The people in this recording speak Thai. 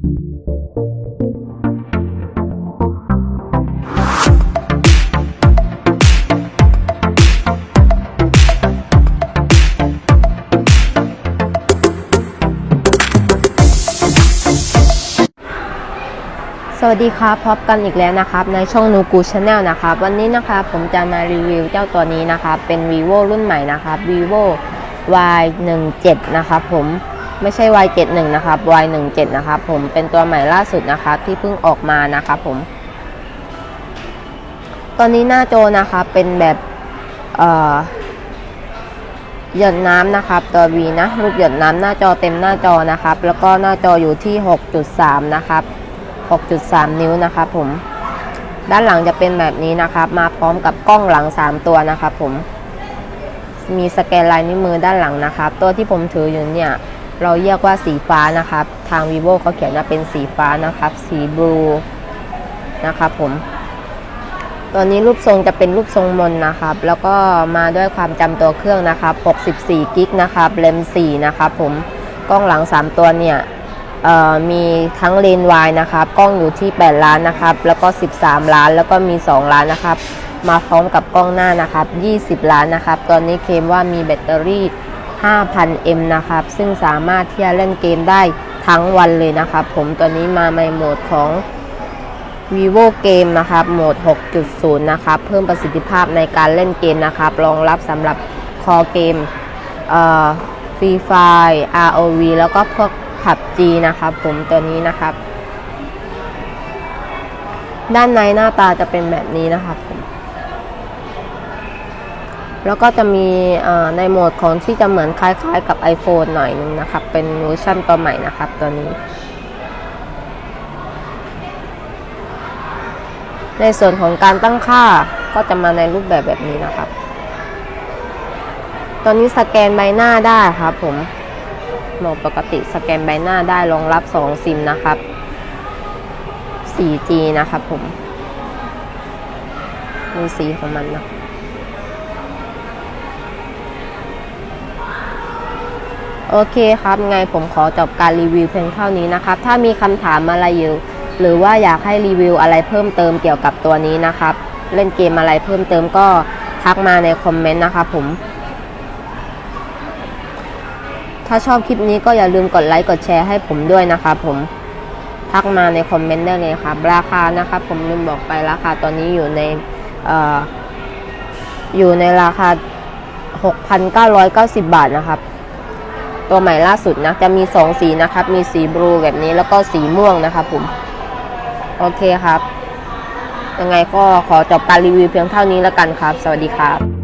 สวัสดีครับพบกันอีกแล้วนะครับ ในช่องนูกูชาแนลนะครับ วันนี้นะครับผมจะมารีวิวเจ้าตัวนี้นะครับ เป็น vivo รุ่นใหม่นะครับ vivo y 1 7นะครับผม ไม่ใช่ y 7 1 นะครับ y 1 7 นะครับผมเป็นตัวใหม่ล่าสุดนะครับที่เพิ่งออกมานะครับผม ตอนนี้หน้าจอนะครับเป็นแบบเอ่อหยดน้ำนะครับตัว V นะรูปหยดน้ำหน้าจอเต็มหน้าจอนะครับ แล้วก็หน้าจออยู่ที่ 6.3 นะครับ 6.3 นิ้วนะครับผม ด้านหลังจะเป็นแบบนี้นะครับ มาพร้อมกับกล้องหลัง 3 ตัวนะครับผม มีสแกนลายนิ้วมือด้านหลังนะครับ ตัวที่ผมถืออยู่เนี่ย เราเรียกว่าสีฟ้านะครับ ทาง vivo เขาเขียนว่าเป็นสีฟ้านะครับ สีบลูนะครับผมตัวนี้รูปทรงจะเป็นรูปทรงมนนะครับ แล้วก็มาด้วยความจำตัวเครื่องนะครับ 64 กิกนะครับเลม4นะครับผม กล้องหลัง 3 ตัวเนี่ยมีทั้งเลนส์วายนะครับ กล้องอยู่ที่ 8 ล้านนะครับ แล้วก็ 13 ล้าน แล้วก็มี 2 ล้านนะครับ มาพร้อมกับกล้องหน้านะครับ 20 ล้านนะครับ ตอนนี้เคลมว่ามีแบตเตอรี่ 5,000มนะครับ ซึ่งสามารถที่จะเล่นเกมได้ทั้งวันเลยนะครับ ผมตัวนี้มาในโหมดของ vivo game นะครับ โหมด 6.0 นะครับ เพิ่มประสิทธิภาพในการเล่นเกมนะครับ รองรับสำหรับคอเกมเอ่อ Free Fire ROV แล้วก็พวก PUBG นะครับผมตัวนี้นะครับ ด้านในหน้าตาจะเป็นแบบนี้นะครับผม แล้วก็จะมีในโหมดของที่จะเหมือนคล้ายๆกับ iPhone หน่อยนึงนะครับ เป็นเวอร์ชันตัวใหม่นะครับตัวนี้ ในส่วนของการตั้งค่าก็จะมาในรูปแบบแบบนี้นะครับ ตอนนี้สแกนใบหน้าได้ครับผมโหมดปกติสแกนใบหน้าได้รองรับ 2 ซิมนะครับ 4G นะครับผม มีสีของมันนะ โอเคครับ ไงผมขอจบการรีวิวเพียงเท่านี้นะครับ ถ้ามีคำถามอะไรอยู่ หรือว่าอยากให้รีวิวอะไรเพิ่มเติมเกี่ยวกับตัวนี้นะครับ เล่นเกมอะไรเพิ่มเติมก็ทักมาในคอมเมนต์นะครับผม ถ้าชอบคลิปนี้ก็อย่าลืมกดไลค์กดแชร์ให้ผมด้วยนะครับผม ทักมาในคอมเมนต์ได้เลยครับ ราคานะครับผมลืมบอกไปราคาตอนนี้อยู่ในอออยู่ในราคา 6,990 บาทนะครับ ตัวใหม่ล่าสุดนะจะมี 2 สีนะครับ มีสีบลูแบบนี้แล้วก็สีม่วงนะครับผม โอเคครับ ยังไงก็ขอจบการรีวิวเพียงเท่านี้แล้วกันครับ สวัสดีครับ